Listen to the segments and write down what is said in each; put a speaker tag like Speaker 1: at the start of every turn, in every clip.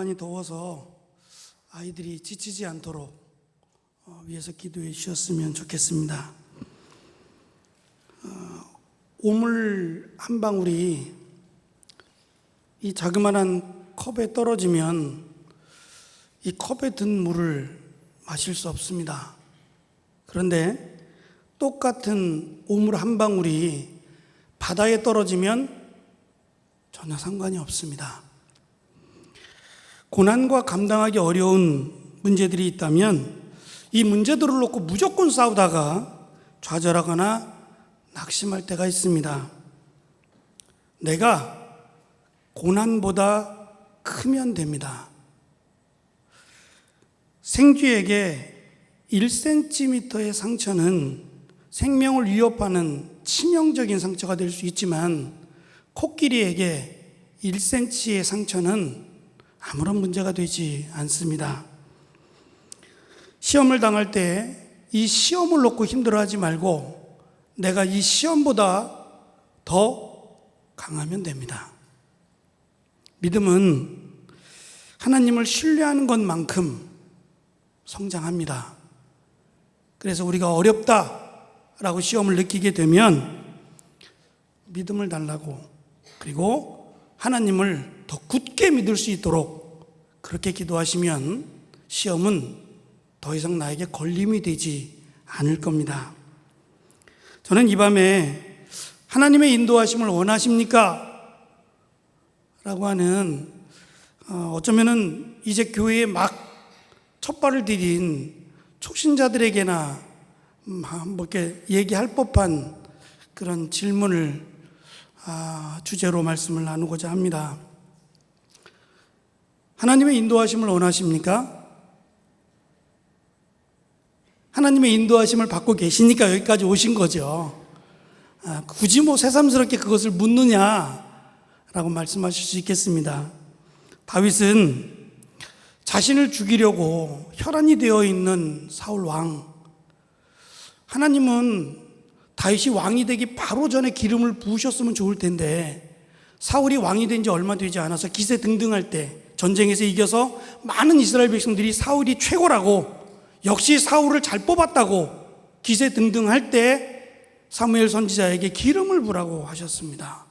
Speaker 1: 많이 더워서 아이들이 지치지 않도록 어, 위해서 기도해 주셨으면 좋겠습니다. 어, 오물 한 방울이 이 자그마한 컵에 떨어지면 이 컵에 든 물을 마실 수 없습니다. 그런데 똑같은 오물 한 방울이 바다에 떨어지면 전혀 상관이 없습니다. 고난과 감당하기 어려운 문제들이 있다면 이 문제들을 놓고 무조건 싸우다가 좌절하거나 낙심할 때가 있습니다. 내가 고난보다 크면 됩니다. 생쥐에게 1cm의 상처는 생명을 위협하는 치명적인 상처가 될 수 있지만 코끼리에게 1cm의 상처는 아무런 문제가 되지 않습니다. 시험을 당할 때 이 시험을 놓고 힘들어하지 말고 내가 이 시험보다 더 강하면 됩니다. 믿음은 하나님을 신뢰하는 것만큼 성장합니다. 그래서 우리가 어렵다라고 시험을 느끼게 되면 믿음을 달라고 그리고 하나님을 더 굳게 믿을 수 있도록 그렇게 기도하시면 시험은 더 이상 나에게 걸림이 되지 않을 겁니다. 저는 이 밤에 하나님의 인도하심을 원하십니까? 라고 하는 어, 어쩌면은 이제 교회에 막 첫발을 디딘 초신자들에게나 이렇게 얘기할 법한 그런 질문을 아, 주제로 말씀을 나누고자 합니다. 하나님의 인도하심을 원하십니까? 하나님의 인도하심을 받고 계시니까 여기까지 오신 거죠. 아, 굳이 뭐 새삼스럽게 그것을 묻느냐라고 말씀하실 수 있겠습니다. 다윗은 자신을 죽이려고 혈안이 되어 있는 사울 왕. 하나님은 다윗이 왕이 되기 바로 전에 기름을 부으셨으면 좋을 텐데 사울이 왕이 된 지 얼마 되지 않아서 기세 등등할 때 전쟁에서 이겨서 많은 이스라엘 백성들이 사울이 최고라고 역시 사울을 잘 뽑았다고 기세 등등 할 때 사무엘 선지자에게 기름을 부라고 하셨습니다.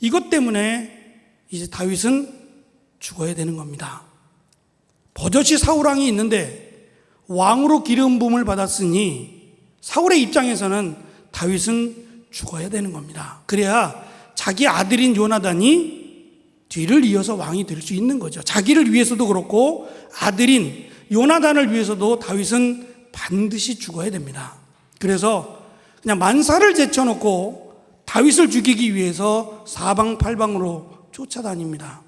Speaker 1: 이것 때문에 이제 다윗은 죽어야 되는 겁니다. 버젓이 사울 왕이 있는데 왕으로 기름 부음을 받았으니 사울의 입장에서는 다윗은 죽어야 되는 겁니다. 그래야 자기 아들인 요나단이 뒤를 이어서 왕이 될 수 있는 거죠. 자기를 위해서도 그렇고 아들인 요나단을 위해서도 다윗은 반드시 죽어야 됩니다. 그래서 그냥 만사를 제쳐놓고 다윗을 죽이기 위해서 사방팔방으로 쫓아다닙니다.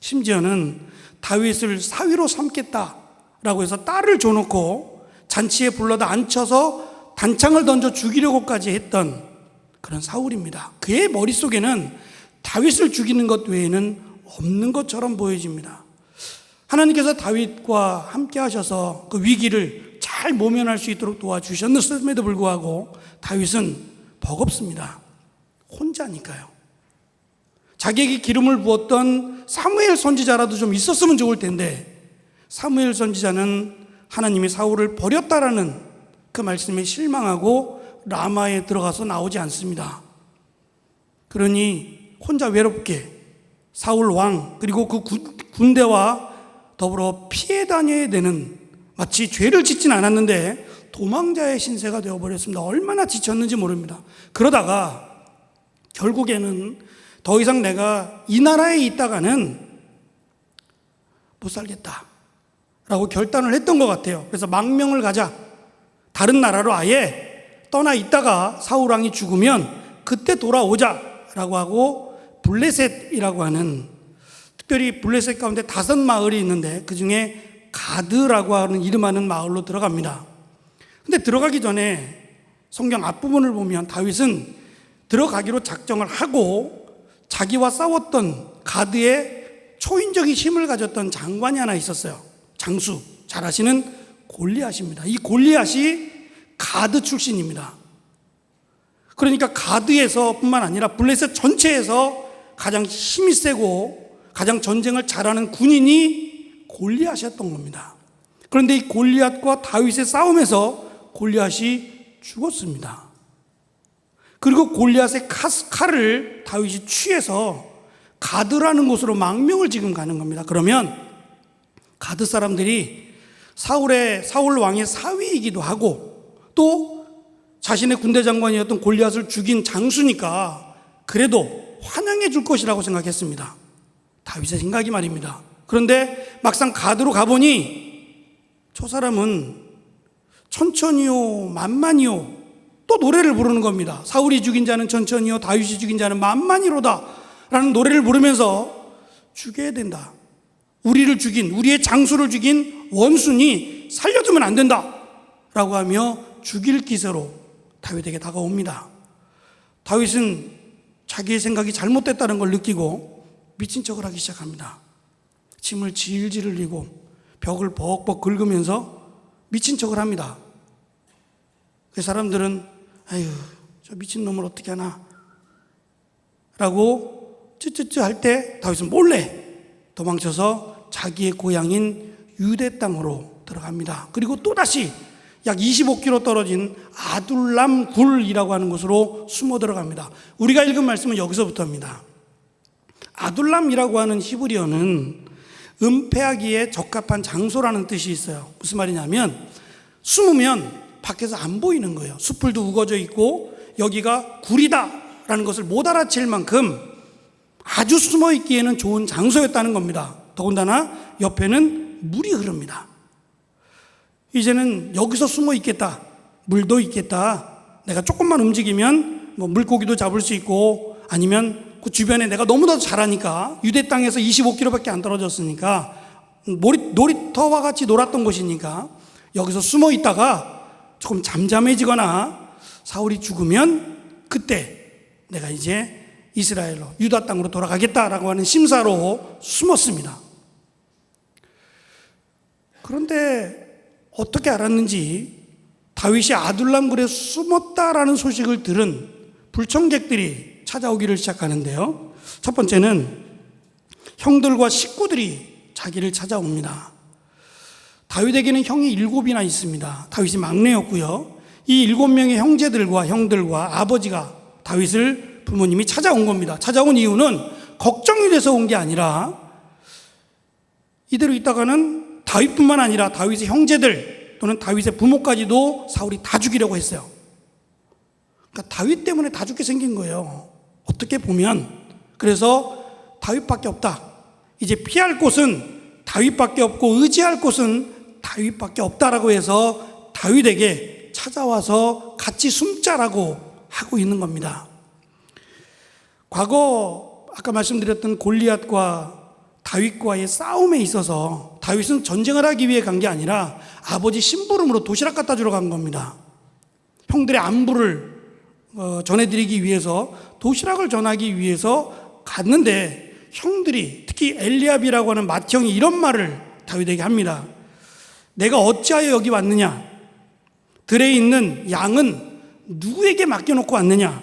Speaker 1: 심지어는 다윗을 사위로 삼겠다라고 해서 딸을 줘놓고 잔치에 불러다 앉혀서 단창을 던져 죽이려고까지 했던 그런 사울입니다. 그의 머릿속에는 다윗을 죽이는 것 외에는 없는 것처럼 보여집니다. 하나님께서 다윗과 함께 하셔서 그 위기를 잘 모면할 수 있도록 도와주셨음에도 불구하고 다윗은 버겁습니다. 혼자니까요. 자기에게 기름을 부었던 사무엘 선지자라도 좀 있었으면 좋을 텐데 사무엘 선지자는 하나님이 사울을 버렸다라는 그 말씀에 실망하고 라마에 들어가서 나오지 않습니다. 그러니 혼자 외롭게 사울 왕 그리고 그 군대와 더불어 피해 다녀야 되는 마치 죄를 짓진 않았는데 도망자의 신세가 되어버렸습니다. 얼마나 지쳤는지 모릅니다. 그러다가 결국에는 더 이상 내가 이 나라에 있다가는 못 살겠다. 라고 결단을 했던 것 같아요. 그래서 망명을 가자. 다른 나라로 아예 떠나 있다가 사울왕이 죽으면 그때 돌아오자. 라고 하고 블레셋이라고 하는 특별히 블레셋 가운데 다섯 마을이 있는데 그 중에 가드라고 하는 이름하는 마을로 들어갑니다. 근데 들어가기 전에 성경 앞부분을 보면 다윗은 들어가기로 작정을 하고 자기와 싸웠던 가드의 초인적인 힘을 가졌던 장관이 하나 있었어요. 장수, 잘 아시는 골리앗입니다. 이 골리앗이 가드 출신입니다. 그러니까 가드에서 뿐만 아니라 블레셋 전체에서 가장 힘이 세고 가장 전쟁을 잘하는 군인이 골리앗이었던 겁니다. 그런데 이 골리앗과 다윗의 싸움에서 골리앗이 죽었습니다. 그리고 골리앗의 칼- 칼을 다윗이 취해서 가드라는 곳으로 망명을 지금 가는 겁니다. 그러면 가드 사람들이 사울의 사울 왕의 사위이기도 하고 또 자신의 군대 장관이었던 골리앗을 죽인 장수니까 그래도 환영해 줄 것이라고 생각했습니다. 다윗의 생각이 말입니다. 그런데 막상 가드로 가보니 저 사람은 천천히요, 만만히요, 또 노래를 부르는 겁니다. 사울이 죽인 자는 천천히요, 다윗이 죽인 자는 만만히로다. 라는 노래를 부르면서 죽여야 된다. 우리를 죽인, 우리의 장수를 죽인 원순이 살려두면 안 된다. 라고 하며 죽일 기세로 다윗에게 다가옵니다. 다윗은 자기의 생각이 잘못됐다는 걸 느끼고 미친 척을 하기 시작합니다. 침을 질질 흘리고 벽을 벅벅 긁으면서 미친 척을 합니다. 그 사람들은 아유 저 미친 놈을 어떻게 하나 라고 쯔쯔쯔 할 때 다윗은 몰래 도망쳐서 자기의 고향인 유대 땅으로 들어갑니다. 그리고 또다시 약 25km 떨어진 아둘람 굴이라고 하는 곳으로 숨어 들어갑니다. 우리가 읽은 말씀은 여기서부터입니다. 아둘람이라고 하는 히브리어는 은폐하기에 적합한 장소라는 뜻이 있어요. 무슨 말이냐면 숨으면 밖에서 안 보이는 거예요. 숲을도 우거져 있고 여기가 굴이다라는 것을 못 알아챌 만큼 아주 숨어 있기에는 좋은 장소였다는 겁니다. 더군다나 옆에는 물이 흐릅니다. 이제는 여기서 숨어 있겠다. 물도 있겠다. 내가 조금만 움직이면 뭐 물고기도 잡을 수 있고 아니면 그 주변에 내가 너무나도 잘하니까 유대 땅에서 25km밖에 안 떨어졌으니까 놀이, 놀이터와 같이 놀았던 곳이니까 여기서 숨어 있다가 조금 잠잠해지거나 사울이 죽으면 그때 내가 이제 이스라엘로 유다 땅으로 돌아가겠다라고 하는 심사로 숨었습니다. 그런데 어떻게 알았는지 다윗이 아둘람굴에 숨었다라는 소식을 들은 불청객들이 찾아오기를 시작하는데요. 첫 번째는 형들과 식구들이 자기를 찾아옵니다. 다윗에게는 형이 일곱이나 있습니다. 다윗이 막내였고요. 이 일곱 명의 형제들과 형들과 아버지가 다윗을 부모님이 찾아온 겁니다. 찾아온 이유는 걱정이 돼서 온 게 아니라 이대로 있다가는 다윗뿐만 아니라 다윗의 형제들 또는 다윗의 부모까지도 사울이 다 죽이려고 했어요. 그러니까 다윗 때문에 다 죽게 생긴 거예요. 어떻게 보면 그래서 다윗밖에 없다. 이제 피할 곳은 다윗밖에 없고 의지할 곳은 다윗밖에 없다라고 해서 다윗에게 찾아와서 같이 숨자라고 하고 있는 겁니다. 과거 아까 말씀드렸던 골리앗과 다윗과의 싸움에 있어서 다윗은 전쟁을 하기 위해 간 게 아니라 아버지 심부름으로 도시락 갖다 주러 간 겁니다. 형들의 안부를 어, 전해드리기 위해서 도시락을 전하기 위해서 갔는데 형들이 특히 엘리압이라고 하는 맏형이 이런 말을 다윗에게 합니다. 내가 어찌하여 여기 왔느냐? 들에 있는 양은 누구에게 맡겨놓고 왔느냐?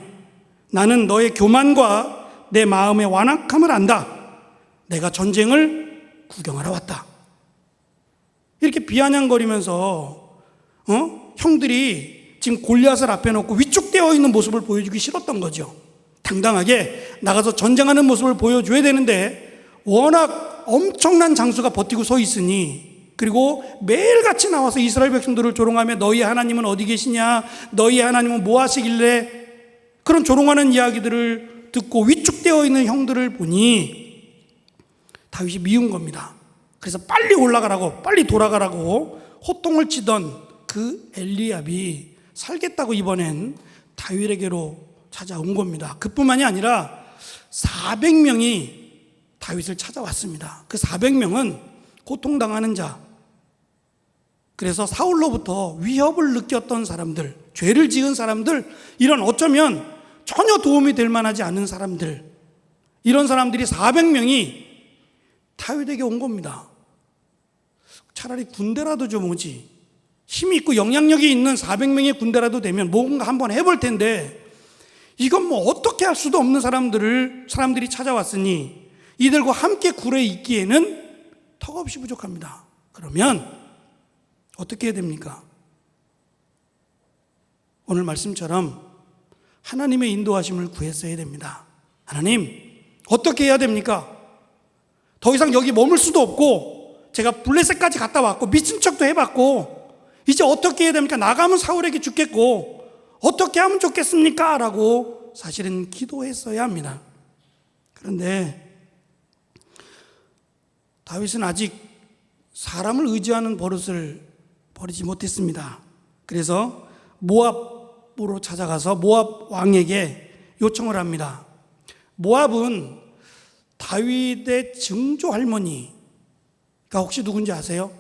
Speaker 1: 나는 너의 교만과 내 마음의 완악함을 안다. 내가 전쟁을 구경하러 왔다. 이렇게 비아냥거리면서 어? 형들이 지금 골리앗을 앞에 놓고 위축되어 있는 모습을 보여주기 싫었던 거죠. 당당하게 나가서 전쟁하는 모습을 보여줘야 되는데 워낙 엄청난 장수가 버티고 서 있으니 그리고 매일같이 나와서 이스라엘 백성들을 조롱하며 너희 하나님은 어디 계시냐 너희 하나님은 뭐 하시길래 그런 조롱하는 이야기들을 듣고 위축되어 있는 형들을 보니 다윗이 미운 겁니다. 그래서 빨리 올라가라고 빨리 돌아가라고 호통을 치던 그 엘리압이 살겠다고 이번엔 다윗에게로 찾아온 겁니다. 그뿐만이 아니라 400명이 다윗을 찾아왔습니다. 그 400명은 고통당하는 자, 그래서 사울로부터 위협을 느꼈던 사람들, 죄를 지은 사람들, 이런 어쩌면 전혀 도움이 될 만하지 않은 사람들, 이런 사람들이 400명이 다윗에게 온 겁니다. 차라리 군대라도 좀 오지. 힘이 있고 영향력이 있는 400명의 군대라도 되면 뭔가 한번 해볼 텐데, 이건 뭐 어떻게 할 수도 없는 사람들을, 사람들이 찾아왔으니, 이들과 함께 굴에 있기에는 턱없이 부족합니다. 그러면 어떻게 해야 됩니까? 오늘 말씀처럼 하나님의 인도하심을 구했어야 됩니다. 하나님, 어떻게 해야 됩니까? 더 이상 여기 머물 수도 없고, 제가 블레셋까지 갔다 왔고, 미친 척도 해봤고, 이제 어떻게 해야 됩니까? 나가면 사울에게 죽겠고, 어떻게 하면 좋겠습니까? 라고 사실은 기도했어야 합니다. 그런데 다윗은 아직 사람을 의지하는 버릇을 버리지 못했습니다. 그래서 모압으로 찾아가서 모압 왕에게 요청을 합니다. 모압은 다윗의 증조 할머니 가 혹시 누군지 아세요?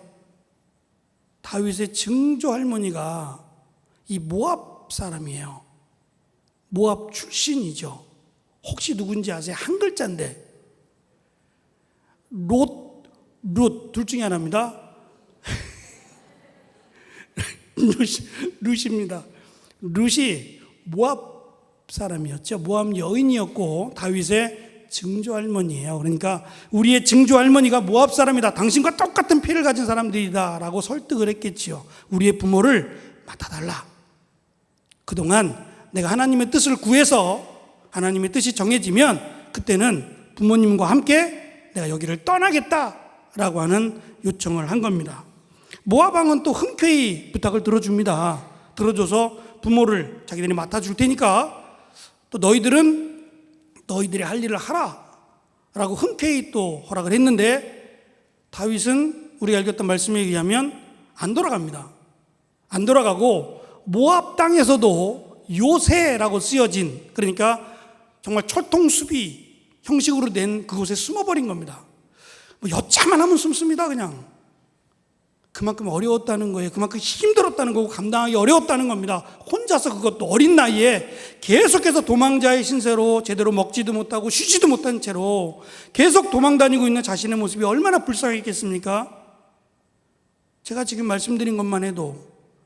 Speaker 1: 다윗의 증조 할머니가 이 모압 사람이에요. 모압 출신이죠. 혹시 누군지 아세요? 한 글자인데. 롯, 룻, 둘 중에 하나입니다. 룻이, 룻입니다. 룻이 모압 사람이었죠. 모압 여인이었고 다윗의 증조 할머니예요. 그러니까 우리의 증조 할머니가 모압 사람이다. 당신과 똑같은 피를 가진 사람들이다라고 설득을 했겠지요. 우리의 부모를 맡아달라. 그동안 내가 하나님의 뜻을 구해서 하나님의 뜻이 정해지면 그때는 부모님과 함께 내가 여기를 떠나겠다라고 하는 요청을 한 겁니다. 모아방은 또 흔쾌히 부탁을 들어줍니다. 들어줘서 부모를 자기들이 맡아줄 테니까 또 너희들은 너희들이 할 일을 하라. 라고 흔쾌히 또 허락을 했는데 다윗은 우리가 읽었던 말씀에 의하면 안 돌아갑니다. 안 돌아가고 모압 땅에서도 요새라고 쓰여진 그러니까 정말 철통 수비 형식으로 된 그곳에 숨어버린 겁니다. 뭐 여차만 하면 숨습니다, 그냥. 그만큼 어려웠다는 거예요. 그만큼 힘들었다는 거고 감당하기 어려웠다는 겁니다. 혼자서 그것도 어린 나이에 계속해서 도망자의 신세로 제대로 먹지도 못하고 쉬지도 못한 채로 계속 도망 다니고 있는 자신의 모습이 얼마나 불쌍했겠습니까? 제가 지금 말씀드린 것만 해도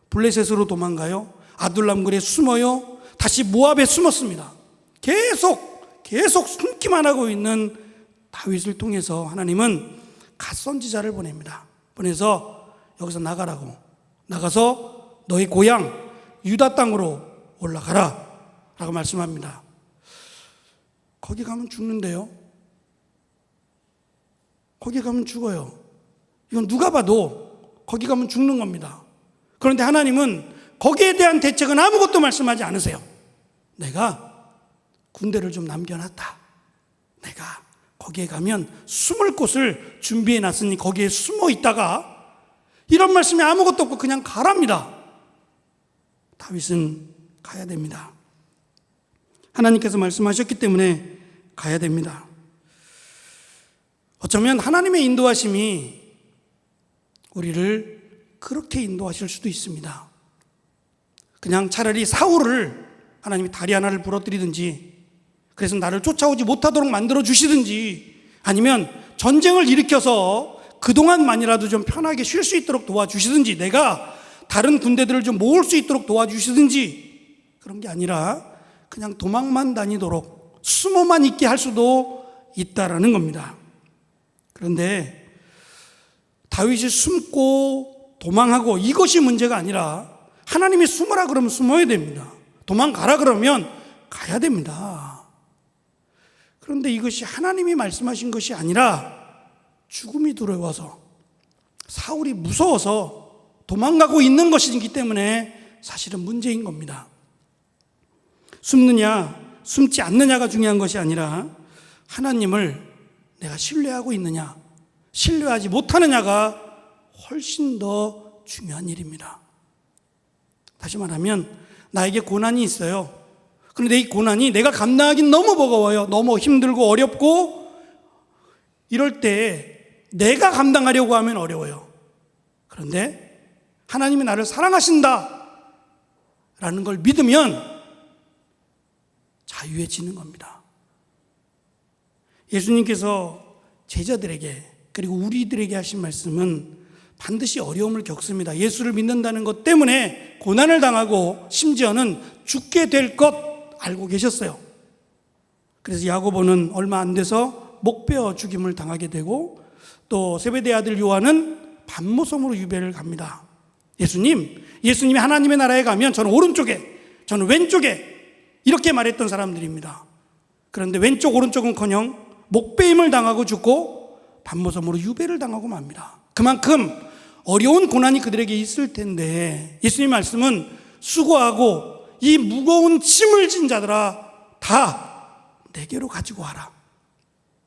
Speaker 1: 블레셋으로 도망가요. 아둘람굴에 숨어요. 다시 모압에 숨었습니다. 계속 계속 숨기만 하고 있는 다윗을 통해서 하나님은 갓 선지자를 보냅니다. 보내서 여기서 나가라고 나가서 너희 고향 유다 땅으로 올라가라 라고 말씀합니다. 거기 가면 죽는데요. 거기 가면 죽어요. 이건 누가 봐도 거기 가면 죽는 겁니다. 그런데 하나님은 거기에 대한 대책은 아무것도 말씀하지 않으세요. 내가 군대를 좀 남겨놨다. 내가 거기에 가면 숨을 곳을 준비해 놨으니 거기에 숨어 있다가 이런 말씀이 아무것도 없고 그냥 가랍니다. 다윗은 가야 됩니다. 하나님께서 말씀하셨기 때문에 가야 됩니다. 어쩌면 하나님의 인도하심이 우리를 그렇게 인도하실 수도 있습니다. 그냥 차라리 사울을 하나님이 다리 하나를 부러뜨리든지 그래서 나를 쫓아오지 못하도록 만들어 주시든지 아니면 전쟁을 일으켜서 그동안만이라도 좀 편하게 쉴 수 있도록 도와주시든지 내가 다른 군대들을 좀 모을 수 있도록 도와주시든지 그런 게 아니라 그냥 도망만 다니도록 숨어만 있게 할 수도 있다라는 겁니다. 그런데 다윗이 숨고 도망하고 이것이 문제가 아니라 하나님이 숨으라 그러면 숨어야 됩니다. 도망가라 그러면 가야 됩니다. 그런데 이것이 하나님이 말씀하신 것이 아니라 죽음이 두려워서 사울이 무서워서 도망가고 있는 것이기 때문에 사실은 문제인 겁니다. 숨느냐, 숨지 않느냐가 중요한 것이 아니라 하나님을 내가 신뢰하고 있느냐, 신뢰하지 못하느냐가 훨씬 더 중요한 일입니다. 다시 말하면 나에게 고난이 있어요. 그런데 이 고난이 내가 감당하기 너무 버거워요. 너무 힘들고 어렵고 이럴 때 내가 감당하려고 하면 어려워요. 그런데 하나님이 나를 사랑하신다. 라는 걸 믿으면 자유해지는 겁니다. 예수님께서 제자들에게 그리고 우리들에게 하신 말씀은 반드시 어려움을 겪습니다. 예수를 믿는다는 것 때문에 고난을 당하고 심지어는 죽게 될 것 알고 계셨어요. 그래서 야고보는 얼마 안 돼서 목베어 죽임을 당하게 되고 또 세베대 아들 요한은 반모섬으로 유배를 갑니다. 예수님, 예수님이 하나님의 나라에 가면 저는 오른쪽에, 저는 왼쪽에 이렇게 말했던 사람들입니다. 그런데 왼쪽 오른쪽은 커녕 목배임을 당하고 죽고 반모섬으로 유배를 당하고 맙니다. 그만큼 어려운 고난이 그들에게 있을 텐데 예수님 말씀은 수고하고 이 무거운 짐을 진 자들아 다 내게로 가지고 와라.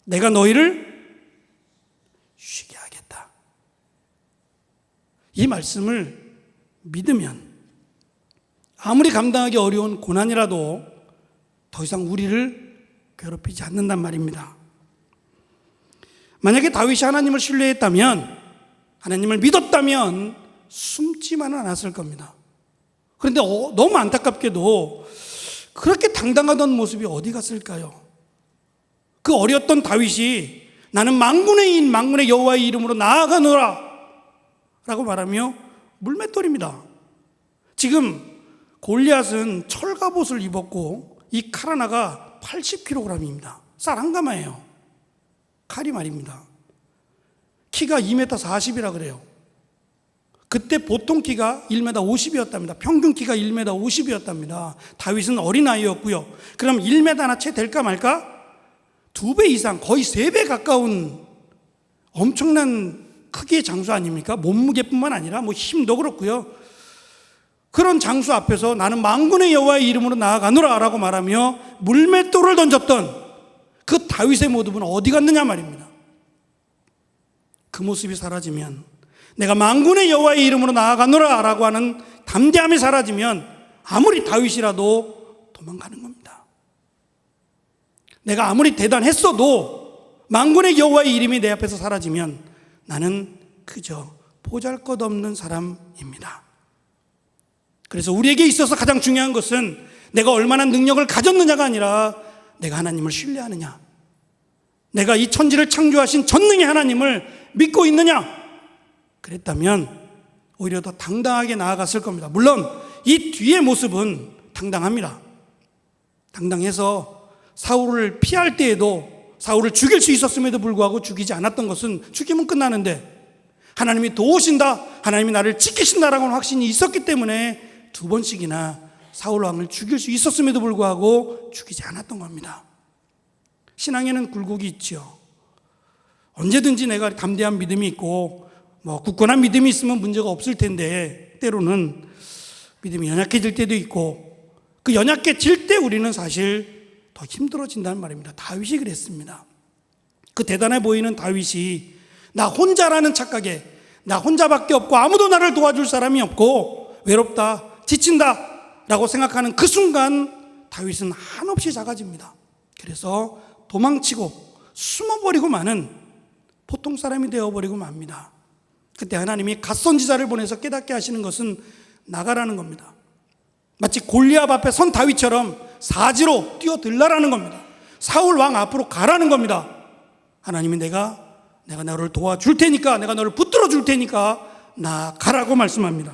Speaker 1: 내가 너희를 쉬게 하겠다. 이 말씀을 믿으면 아무리 감당하기 어려운 고난이라도 더 이상 우리를 괴롭히지 않는단 말입니다. 만약에 다윗이 하나님을 신뢰했다면, 하나님을 믿었다면 숨지만은 않았을 겁니다. 그런데 어, 너무 안타깝게도 그렇게 당당하던 모습이 어디 갔을까요? 그 어렸던 다윗이 나는 망군의 인 망군의 여호와의 이름으로 나아가노라 라고 말하며 물맷돌입니다. 지금 골리앗은 철갑옷을 입었고 이 칼 하나가 80kg입니다. 쌀 한 가마예요. 칼이 말입니다. 키가 2m 40이라 그래요. 그때 보통 키가 1m 50이었답니다. 평균 키가 1m 50이었답니다. 다윗은 어린아이였고요. 그럼 1m나 채 될까 말까? 두 배 이상, 거의 세 배 가까운 엄청난 크기의 장수 아닙니까? 몸무게뿐만 아니라 뭐 힘도 그렇고요. 그런 장수 앞에서 나는 망군의 여호와의 이름으로 나아가노라라고 말하며 물맷돌을 던졌던 그 다윗의 모습은 어디 갔느냐 말입니다. 그 모습이 사라지면 내가 망군의 여호와의 이름으로 나아가노라라고 하는 담대함이 사라지면 아무리 다윗이라도 도망가는 겁니다. 내가 아무리 대단했어도 망군의 여호와의 이름이 내 앞에서 사라지면 나는 그저 보잘 것 없는 사람입니다. 그래서 우리에게 있어서 가장 중요한 것은 내가 얼마나 능력을 가졌느냐가 아니라 내가 하나님을 신뢰하느냐. 내가 이 천지를 창조하신 전능의 하나님을 믿고 있느냐. 그랬다면 오히려 더 당당하게 나아갔을 겁니다. 물론 이 뒤의 모습은 당당합니다. 당당해서 사울을 피할 때에도 사울을 죽일 수 있었음에도 불구하고 죽이지 않았던 것은 죽이면 끝나는데 하나님이 도우신다, 하나님이 나를 지키신다라는 확신이 있었기 때문에 두 번씩이나 사울 왕을 죽일 수 있었음에도 불구하고 죽이지 않았던 겁니다. 신앙에는 굴곡이 있죠. 언제든지 내가 담대한 믿음이 있고 뭐 굳건한 믿음이 있으면 문제가 없을 텐데 때로는 믿음이 연약해질 때도 있고 그 연약해질 때 우리는 사실 더 힘들어진다는 말입니다. 다윗이 그랬습니다. 그 대단해 보이는 다윗이 나 혼자라는 착각에 나 혼자밖에 없고 아무도 나를 도와줄 사람이 없고 외롭다, 지친다 라고 생각하는 그 순간 다윗은 한없이 작아집니다. 그래서 도망치고 숨어버리고 마는 보통 사람이 되어버리고 맙니다. 그때 하나님이 갓선지자를 보내서 깨닫게 하시는 것은 나가라는 겁니다. 마치 골리압 앞에 선 다윗처럼 사지로 뛰어들라라는 겁니다. 사울 왕 앞으로 가라는 겁니다. 하나님이 내가 내가 너를 도와줄 테니까 내가 너를 붙들어 줄 테니까 나 가라고 말씀합니다.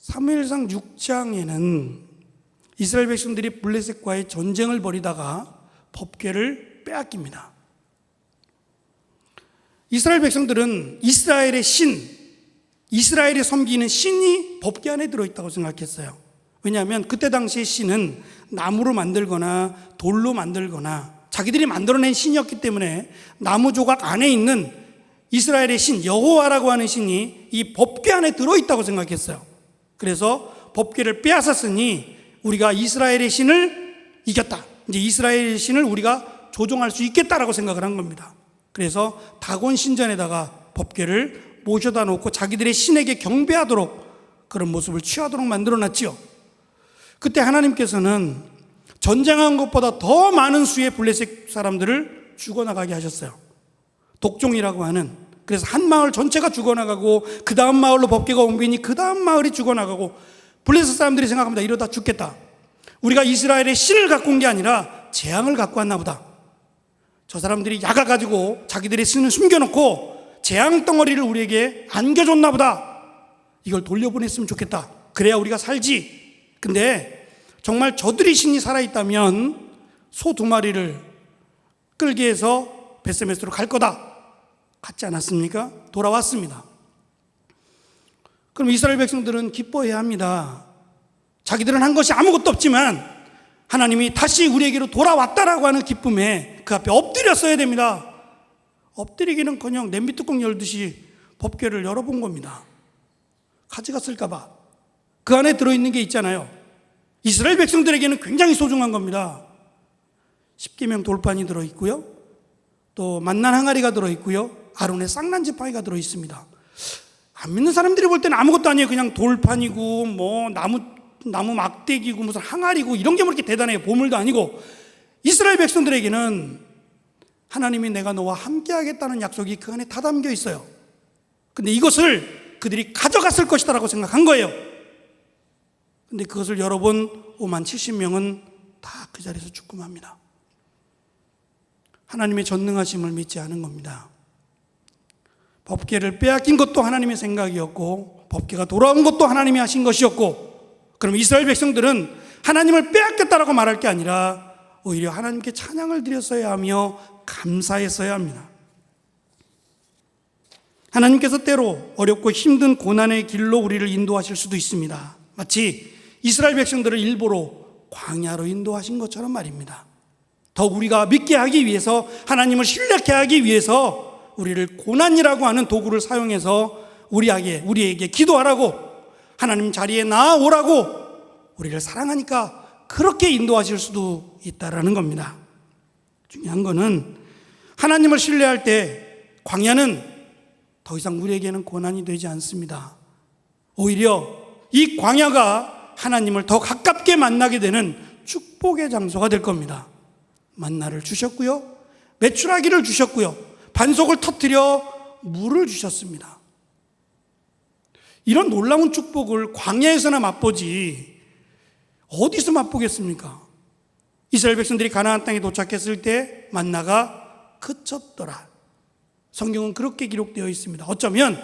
Speaker 1: 사무엘상 6장에는 이스라엘 백성들이 블레셋과의 전쟁을 벌이다가 법궤를 빼앗깁니다. 이스라엘 백성들은 이스라엘의 신, 이스라엘이 섬기는 신이 법궤 안에 들어있다고 생각했어요. 왜냐하면 그때 당시의 신은 나무로 만들거나 돌로 만들거나 자기들이 만들어낸 신이었기 때문에 나무 조각 안에 있는 이스라엘의 신 여호와라고 하는 신이 이 법궤 안에 들어있다고 생각했어요. 그래서 법궤를 빼앗았으니 우리가 이스라엘의 신을 이겼다. 이제 이스라엘의 신을 우리가 조종할 수 있겠다라고 생각을 한 겁니다. 그래서 다곤 신전에다가 법궤를 모셔다 놓고 자기들의 신에게 경배하도록 그런 모습을 취하도록 만들어 놨지요. 그때 하나님께서는 전쟁한 것보다 더 많은 수의 블레셋 사람들을 죽어나가게 하셨어요. 독종이라고 하는 그래서 한 마을 전체가 죽어나가고 그 다음 마을로 법계가 옮기니 그 다음 마을이 죽어나가고 블레셋 사람들이 생각합니다. 이러다 죽겠다. 우리가 이스라엘의 신을 갖고 온 게 아니라 재앙을 갖고 왔나 보다. 저 사람들이 야가 가지고 자기들의 신을 숨겨놓고 재앙 덩어리를 우리에게 안겨줬나 보다. 이걸 돌려보냈으면 좋겠다. 그래야 우리가 살지. 근데 정말 저들이 신이 살아있다면 소 두 마리를 끌게 해서 베세메스로 갈 거다. 갔지 않았습니까? 돌아왔습니다. 그럼 이스라엘 백성들은 기뻐해야 합니다. 자기들은 한 것이 아무것도 없지만 하나님이 다시 우리에게로 돌아왔다라고 하는 기쁨에 그 앞에 엎드렸어야 됩니다. 엎드리기는커녕 냄비 뚜껑 열듯이 법궤를 열어본 겁니다. 가져갔을까봐 그 안에 들어있는 게 있잖아요. 이스라엘 백성들에게는 굉장히 소중한 겁니다. 십계명 돌판이 들어 있고요. 또 만난 항아리가 들어 있고요. 아론의 쌍난 지팡이가 들어 있습니다. 안 믿는 사람들이 볼 때는 아무것도 아니에요. 그냥 돌판이고 뭐 나무 나무 막대기고 무슨 항아리고 이런 게 뭐 이렇게 대단해요. 보물도 아니고 이스라엘 백성들에게는 하나님이 내가 너와 함께 하겠다는 약속이 그 안에 다 담겨 있어요. 근데 이것을 그들이 가져갔을 것이다라고 생각한 거예요. 근데 그것을 열어본 5만 70명은 다 그 자리에서 죽음합니다. 하나님의 전능하심을 믿지 않은 겁니다. 법계를 빼앗긴 것도 하나님의 생각이었고 법계가 돌아온 것도 하나님이 하신 것이었고 그럼 이스라엘 백성들은 하나님을 빼앗겼다라고 말할 게 아니라 오히려 하나님께 찬양을 드렸어야 하며 감사했어야 합니다. 하나님께서 때로 어렵고 힘든 고난의 길로 우리를 인도하실 수도 있습니다. 마치 이스라엘 백성들을 일부러 광야로 인도하신 것처럼 말입니다. 더 우리가 믿게 하기 위해서 하나님을 신뢰케 하기 위해서 우리를 고난이라고 하는 도구를 사용해서 우리에게 우리에게 기도하라고 하나님 자리에 나아오라고 우리를 사랑하니까 그렇게 인도하실 수도 있다라는 겁니다. 중요한 거는 하나님을 신뢰할 때 광야는 더 이상 우리에게는 고난이 되지 않습니다. 오히려 이 광야가 하나님을 더 가깝게 만나게 되는 축복의 장소가 될 겁니다. 만나를 주셨고요. 매출하기를 주셨고요. 반석을 터뜨려 물을 주셨습니다. 이런 놀라운 축복을 광야에서나 맛보지 어디서 맛보겠습니까? 이스라엘 백성들이 가나안 땅에 도착했을 때 만나가 그쳤더라. 성경은 그렇게 기록되어 있습니다. 어쩌면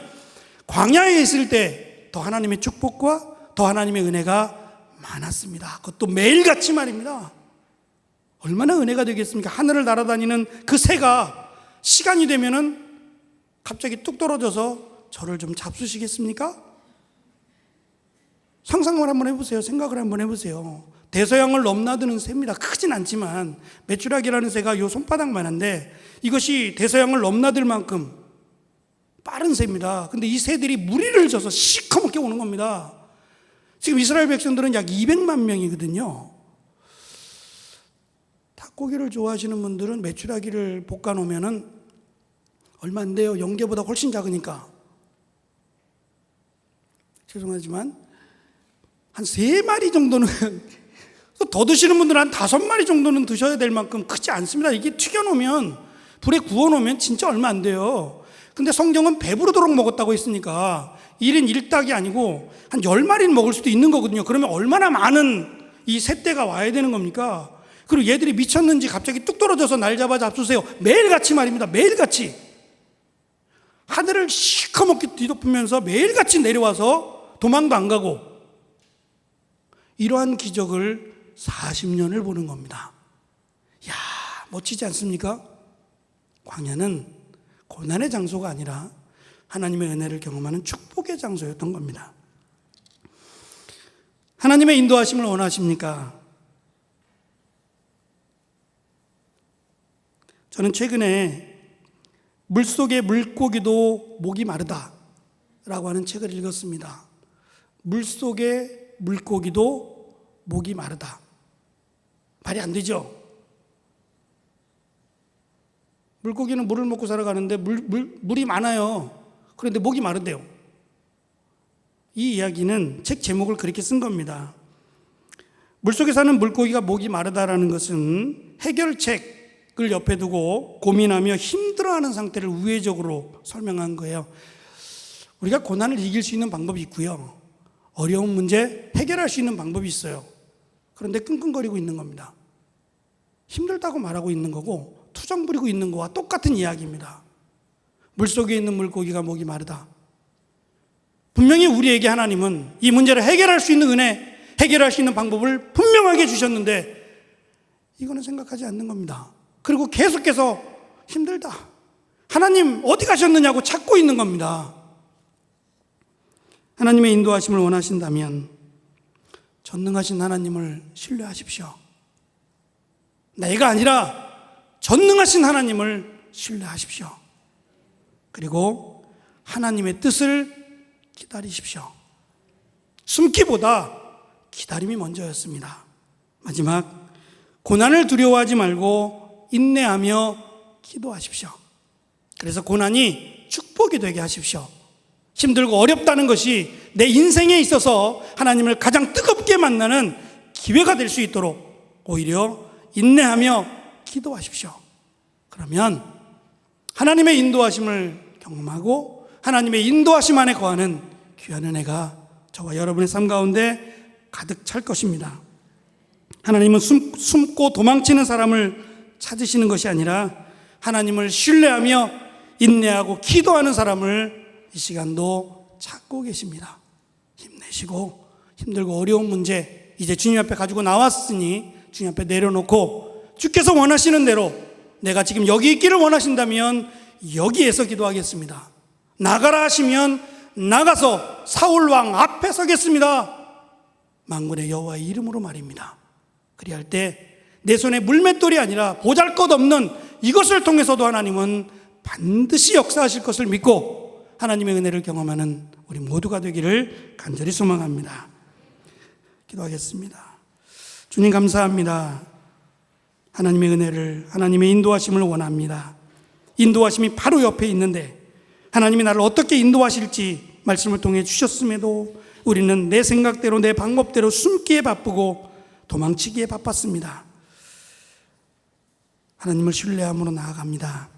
Speaker 1: 광야에 있을 때 더 하나님의 축복과 더 하나님의 은혜가 많았습니다. 그것도 매일같이 말입니다. 얼마나 은혜가 되겠습니까? 하늘을 날아다니는 그 새가 시간이 되면은 갑자기 뚝 떨어져서 저를 좀 잡수시겠습니까? 상상을 한번 해보세요. 생각을 한번 해보세요. 대서양을 넘나드는 새입니다. 크진 않지만 메추라기라는 새가 요 손바닥만한데 이것이 대서양을 넘나들 만큼 빠른 새입니다. 근데 이 새들이 무리를 져서 시커멓게 오는 겁니다. 지금 이스라엘 백성들은 약 200만 명이거든요. 닭고기를 좋아하시는 분들은 메추라기를 볶아 놓으면은 얼마 안 돼요. 영계보다 훨씬 작으니까. 죄송하지만 한 세 마리 정도는 더 드시는 분들은 한 다섯 마리 정도는 드셔야 될 만큼 크지 않습니다. 이게 튀겨놓으면 불에 구워놓으면 진짜 얼마 안 돼요. 근데 성경은 배부르도록 먹었다고 했으니까 1인 1닭이 아니고 한 10마리는 먹을 수도 있는 거거든요. 그러면 얼마나 많은 이 새떼가 와야 되는 겁니까? 그리고 얘들이 미쳤는지 갑자기 뚝 떨어져서 날 잡아 잡수세요. 매일같이 말입니다. 매일같이. 하늘을 시커멓게 뒤덮으면서 매일같이 내려와서 도망도 안 가고 이러한 기적을 40년을 보는 겁니다. 야 멋지지 않습니까? 광야는 고난의 장소가 아니라 하나님의 은혜를 경험하는 축복의 장소였던 겁니다. 하나님의 인도하심을 원하십니까? 저는 최근에 물 속의 물고기도 목이 마르다 라고 하는 책을 읽었습니다. 물 속의 물고기도 목이 마르다. 말이 안 되죠? 물고기는 물을 먹고 살아가는데 물, 물, 물이 많아요. 그런데 목이 마른대요. 이 이야기는 책 제목을 그렇게 쓴 겁니다. 물속에 사는 물고기가 목이 마르다라는 것은 해결책을 옆에 두고 고민하며 힘들어하는 상태를 우회적으로 설명한 거예요. 우리가 고난을 이길 수 있는 방법이 있고요. 어려운 문제 해결할 수 있는 방법이 있어요. 그런데 끙끙거리고 있는 겁니다. 힘들다고 말하고 있는 거고 투정 부리고 있는 거와 똑같은 이야기입니다. 물 속에 있는 물고기가 목이 마르다. 분명히 우리에게 하나님은 이 문제를 해결할 수 있는 은혜, 해결할 수 있는 방법을 분명하게 주셨는데 이거는 생각하지 않는 겁니다. 그리고 계속해서 힘들다. 하나님 어디 가셨느냐고 찾고 있는 겁니다. 하나님의 인도하심을 원하신다면 전능하신 하나님을 신뢰하십시오. 내가 아니라 전능하신 하나님을 신뢰하십시오. 그리고 하나님의 뜻을 기다리십시오. 숨기보다 기다림이 먼저였습니다. 마지막, 고난을 두려워하지 말고 인내하며 기도하십시오. 그래서 고난이 축복이 되게 하십시오. 힘들고 어렵다는 것이 내 인생에 있어서 하나님을 가장 뜨겁게 만나는 기회가 될 수 있도록 오히려 인내하며 기도하십시오. 그러면 하나님의 인도하심을 경험하고 하나님의 인도하심 안에 거하는 귀한 은혜가 저와 여러분의 삶 가운데 가득 찰 것입니다. 하나님은 숨, 숨고 도망치는 사람을 찾으시는 것이 아니라 하나님을 신뢰하며 인내하고 기도하는 사람을 이 시간도 찾고 계십니다. 힘내시고 힘들고 어려운 문제 이제 주님 앞에 가지고 나왔으니 주님 앞에 내려놓고 주께서 원하시는 대로 내가 지금 여기 있기를 원하신다면 여기에서 기도하겠습니다. 나가라 하시면 나가서 사울 왕 앞에 서겠습니다. 만군의 여호와의 이름으로 말입니다. 그리할 때 내 손에 물맷돌이 아니라 보잘것없는 이것을 통해서도 하나님은 반드시 역사하실 것을 믿고 하나님의 은혜를 경험하는 우리 모두가 되기를 간절히 소망합니다. 기도하겠습니다. 주님 감사합니다. 하나님의 은혜를 하나님의 인도하심을 원합니다. 인도하심이 바로 옆에 있는데 하나님이 나를 어떻게 인도하실지 말씀을 통해 주셨음에도 우리는 내 생각대로 내 방법대로 숨기에 바쁘고 도망치기에 바빴습니다. 하나님을 신뢰함으로 나아갑니다.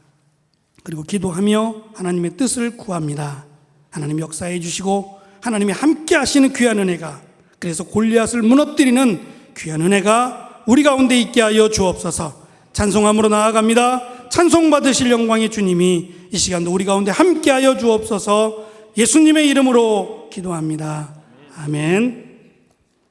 Speaker 1: 그리고 기도하며 하나님의 뜻을 구합니다. 하나님 역사해 주시고 하나님이 함께 하시는 귀한 은혜가 그래서 골리앗을 무너뜨리는 귀한 은혜가 우리 가운데 있게 하여 주옵소서. 찬송함으로 나아갑니다. 찬송 받으실 영광의 주님이 이 시간도 우리 가운데 함께 하여 주옵소서. 예수님의 이름으로 기도합니다. 아멘.